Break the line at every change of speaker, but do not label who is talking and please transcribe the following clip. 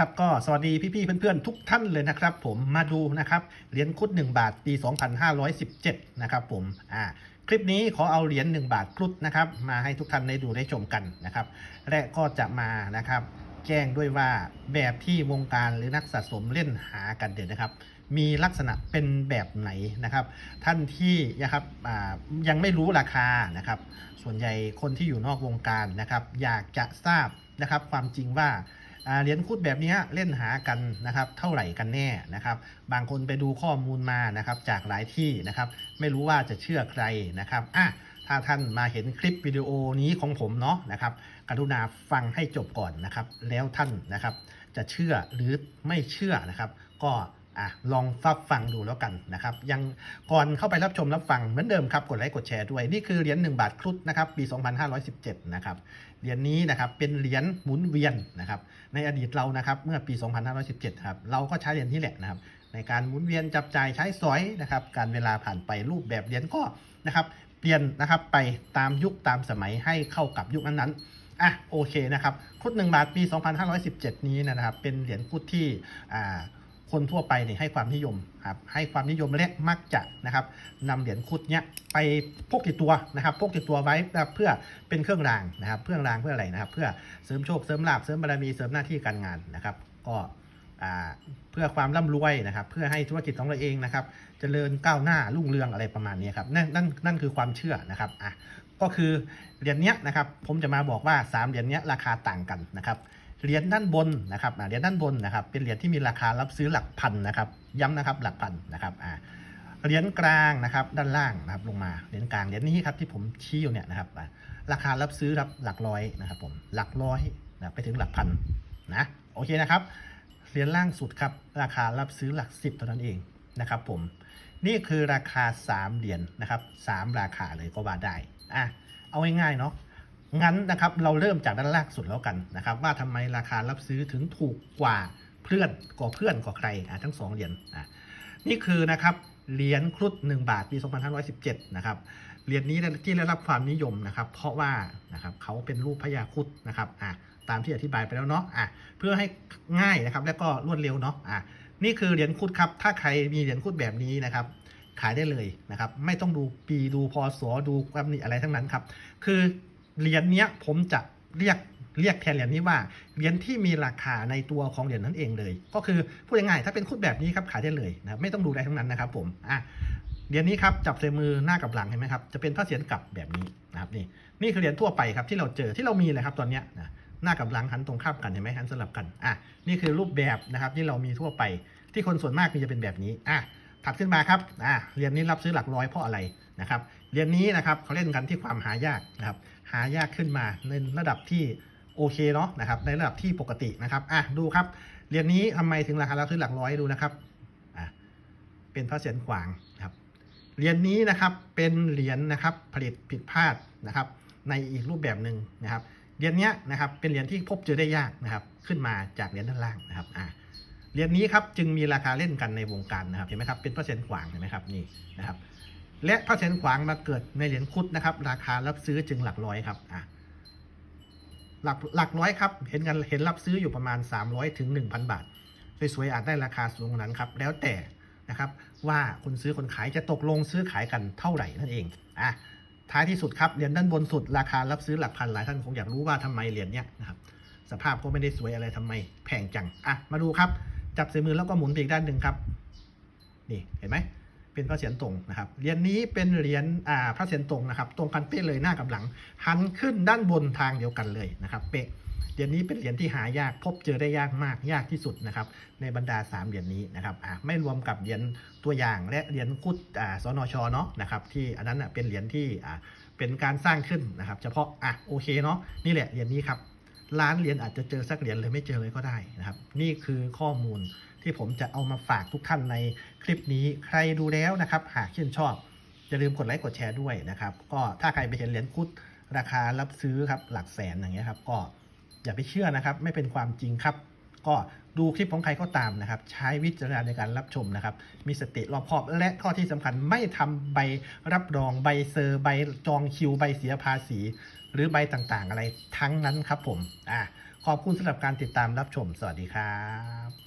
ครับก็สวัสดีพี่ๆเพื่อนๆทุกท่านเลยนะครับ ผมมาดูนะครับเหรียญครุด 1 บาทปี 2517 นะครับผมอ่าคลิปนี้ขอเอาเหรียญ1บาทครุดนะครับมาให้ทุกท่านได้ดูได้ชมกันนะครับและก็จะมานะครับ แจ้งด้วยว่าแบบที่วงการหรือนักสะสมเล่นหากันเด่นนะครับ มีลักษณะเป็นแบบไหนนะครับ ท่านที่นะครับอ่ายังไม่รู้ราคานะครับ ส่วนใหญ่คนที่อยู่นอกวงการนะครับ อยากจะทราบนะครับความจริงว่า เหรียญคูดแบบนี้เล่นหากันนะครับเท่าไหร่กันแน่นะครับ บางคนไปดูข้อมูลมานะครับจากหลายที่นะครับไม่รู้ว่าจะเชื่อใครนะครับอะถ้าท่านมาเห็นคลิปวิดีโอนี้ของผมเนาะนะครับกรุณาฟังให้จบก่อนนะครับ แล้วท่านนะครับจะเชื่อหรือไม่เชื่อนะครับ ก็ อะลองฟังฟังดูแล้วกันนะครับ ยังก่อนเข้าไปรับชมรับฟังเหมือนเดิมครับ กดไลค์กดแชร์ด้วย นี่คือเหรียญ1บาทครุฑนะครับปี 2517 นะครับเหรียญนี้นะครับเป็นเหรียญหมุนเวียนนะครับในอดีตเรานะครับเมื่อปี 2517 ครับเราก็ใช้เหรียญนี้แหละนะครับในการหมุนเวียนจับจ่ายใช้สอยนะครับการเวลาผ่านไปรูปแบบเหรียญก็นะครับเปลี่ยนนะครับไปตามยุคตามสมัยให้เข้ากับยุคนั้นๆอะโอเคนะครับคุด1บาทปี 2517 นี้นะครับ เป็นเหรียญคุดที่อ่า คนทั่วไปเนี่ยให้ความนิยมครับให้ความนิยมและมักจะนะครับนำเหรียญคุดเนี้ยไปพกติดตัวนะครับพกติดตัวไว้เพื่อเป็นเครื่องรางนะครับเครื่องรางเพื่ออะไรนะครับ เพื่อเสริมโชคเสริมลาภเสริมบารมีเสริมหน้าที่การงานนะครับ ก็อ่าเพื่อความร่ำรวยนะครับ เพื่อให้ธุรกิจของเราเองนะครับเจริญก้าวหน้ารุ่งเรืองอะไรประมาณนี้ครับนั่นนั่นนั่นคือความเชื่อนะครับอะ ก็คือเหรียญเนี้ยนะครับผมจะมาบอกว่า 3 เหรียญเนี้ยราคาต่างกันนะครับเหรียญด้านบนนะครับเหรียญด้านบนนะครับเป็นเหรียญที่มีราคารับซื้อหลักพันนะครับย้ำนะครับหลักพันนะครับอะเหรียญกลางนะครับด้านล่างนะครับลงมาเหรียญกลางเหรียญนี้ครับที่ผมชี้อยู่เนี่ยนะครับราคารับซื้อรับหลักร้อยนะครับผมหลักร้อยนะไปถึงหลักพันนะโอเคนะครับเหรียญล่างสุดครับราคารับซื้อหลักสิบเท่านั้นเองนะครับผมนี่คือราคา 3 เหรียญนะครับ3ราคาเลยก็ว่าได้ อะเอาง่ายๆเนาะงั้นนะครับเราเริ่มจากด้านล่างสุดแล้วกันนะครับ ว่าทำไมราคารับซื้อถึงถูกกว่าเพื่อนกว่าเพื่อนกว่าใครอะทั้ง2เหรียญอะนี่คือนะครับเหรียญครุฑ1บาทปี 2517 นะครับ เหรียญนี้ที่ได้รับความนิยมนะครับ เพราะว่านะครับเขาเป็นรูปพญาครุฑนะครับอะตามที่อธิบายไปแล้วเนาะอะเพื่อให้ง่ายนะครับแล้วก็รวดเร็วเนาะอะนี่คือเหรียญคุดครับ ถ้าใครมีเหรียญคุดแบบนี้นะครับ ขายได้เลยนะครับ ไม่ต้องดูปีดูพศดูความนี่อะไรทั้งนั้นครับ คือเหรียญเนี้ยผมจะเรียกเรียกแทนเหรียญนี้ว่าเหรียญที่มีราคาในตัวของเหรียญนั้นเองเลย ก็คือพูดง่ายๆถ้าเป็นคุดแบบนี้ครับขายได้เลยนะไม่ต้องดูอะไรทั้งนั้นนะครับ ผมอะเหรียญนี้ครับจับใส่มือหน้ากับหลังเห็นไหมครับจะเป็นพระเศียรกลับแบบนี้นะครับนี่นี่คือเหรียญทั่วไปครับที่เราเจอที่เรามีเลยครับตอนเนี้ยนะหน้ากับหลังหันตรงข้ามกันเห็นไหมหันสลับกันอะนี่คือรูปแบบนะครับที่เรามีทั่วไปที่คนส่วนมากมีจะเป็นแบบนี้อะ ถัดขึ้นมาครับอะเรียนนี้รับซื้อหลักร้อยเพราะอะไรนะครับเรียนนี้นะครับเขาเล่นกันที่ความหายากนะครับหายากขึ้นมาในระดับที่โอเคเนาะนะครับในระดับที่ปกตินะครับอะดูครับเรียนนี้ทำไมถึงราคารับซื้อหลักร้อยดูนะครับอะเป็นพระเศียรขวางนะครับเหรียญนี้นะครับเป็นเหรียญนะครับผลิตผิดพลาดนะครับในอีกรูปแบบหนึ่งนะครับเหรียญเนี้ยนะครับเป็นเหรียญที่พบเจอได้ยากนะครับขึ้นมาจากเหรียญด้านล่างนะครับอะ เหรียญนี้ครับจึงมีราคาเล่นกันในวงการนะครับเห็นไหมครับเป็นเปอร์เซ็นต์ขวางเห็นไหมครับนี่นะครับและเปอร์เซ็นต์ขวางมาเกิดในเหรียญคุดนะครับ ราคารับซื้อจึงหลักร้อยครับอะหลักหลักร้อยครับเห็นกันเห็นรับซื้ออยู่ประมาณ 300ถึง1,000 บาทสวยๆอาจได้ราคาสูงกว่านั้นครับแล้วแต่นะครับว่าคนซื้อคนขายจะตกลงซื้อขายกันเท่าไหร่นั่นเองอะท้ายที่สุดครับเหรียญด้านบนสุดราคารับซื้อหลักพันหลายท่านคงอยากรู้ว่าทำไมเหรียญเนี้ยนะครับสภาพก็ไม่ได้สวยอะไรทำไมแพงจังอะมาดูครับ จับใส่มือแล้วก็หมุนไปอีกด้านหนึ่งครับ นี่เห็นไหมเป็นพระเศียรตรงนะครับ เหรียญนี้เป็นเหรียญอ่าพระเศียรตรงนะครับ ตรงกันเป๊ะเลยหน้ากับหลัง หันขึ้นด้านบนทางเดียวกันเลยนะครับ เป๊ะ เหรียญนี้เป็นเหรียญที่หายาก พบเจอได้ยากมาก ยากที่สุดนะครับ ในบรรดา 3 เหรียญนี้นะครับอ่าไม่รวมกับเหรียญตัวอย่างและเหรียญคุดอ่าสนชเนาะนะครับ ที่อันนั้นอะเป็นเหรียญที่อ่าเป็นการสร้างขึ้นนะครับ เฉพาะอะโอเคเนาะ นี่แหละเหรียญนี้ครับ ล้านเหรียญอาจจะเจอสักเหรียญเลยไม่เจอเลยก็ได้นะครับ นี่คือข้อมูลที่ผมจะเอามาฝากทุกท่านในคลิปนี้ใครดูแล้วนะครับ หากชื่นชอบอย่าลืมกดไลค์กดแชร์ด้วยนะครับ ก็ถ้าใครไปเห็นเหรียญคุดราคารับซื้อครับหลักแสนอย่างเงี้ยครับ ก็อย่าไปเชื่อนะครับ ไม่เป็นความจริงครับ ก็ดูคลิปของใครก็ตามนะครับ ใช้วิจารณญาณในการรับชมนะครับ มีสติรอบคอบและข้อที่สำคัญไม่ทำใบรับรองใบเซอร์ใบจองคิวใบเสียภาษี หรือใบต่างๆ อะไรทั้งนั้นครับผมอะขอบคุณสำหรับการติดตามรับชม สวัสดีครับ